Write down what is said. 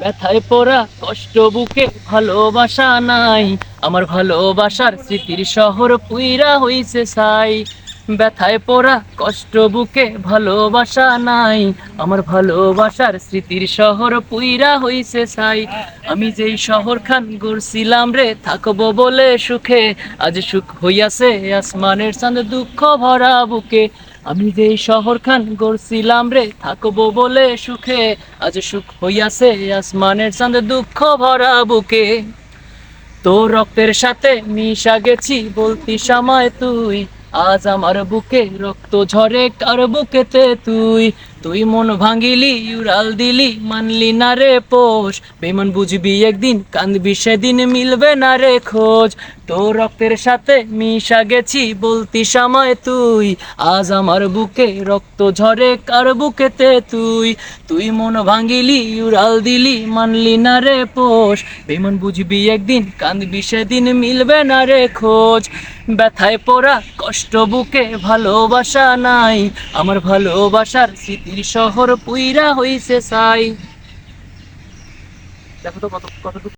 ব্যথায় পড়া কষ্ট বুকে ভালোবাসা নাই। আমার ভালোবাসার স্মৃতির শহর পুইরা হইছে সাই ব্যথায় পড়া কষ্ট বুকে ভালোবাসা নাই। আমার ভালোবাসার স্মৃতির শহর পুইরা হইছে সাই আমি যেই শহর খান গড়ছিলাম রে, থাকব বলে সুখে। আজ সুখ হইয়াছে আসমানের চাঁদ, দুঃখ ভরা বুকে। আমি যেই শহর খান গড়ছিলাম রে, থাকব বলে সুখে। আজ সুখ হইয়াছে আসমানের চাঁদ, দুঃখ ভরা বুকে। তোর রক্তের সাথে মিশা গেছি বলতি সময় তুই। আজ আমার বুকে রক্ত ঝরে, কার বুকেতে তুই? তুই মন ভাঙিলি, উড়াল দিলি, মানলি না রে পোষ। বেমন বুঝবি একদিন কান্দবি সেদিন, মিলবে না রে খোঁজ। তোর রক্তের সাথে মিশা গেছি বলতি সময় তুই। আজ আমার বুকে রক্ত ঝরে, কার বুকেতে তুই? তুই মন ভাঙিলি, উড়াল দিলি, মানলি না রে পোষ। বেমন বুঝবি একদিন কান্দবি সেদিন, মিলবে না রে খোঁজ। ব্যথায় পড়া কষ্ট বুকে ভালোবাসা নাই। আমার ভালোবাসার স্মৃতির শহর পুইরা হইছে সাই দেখো তো কত কত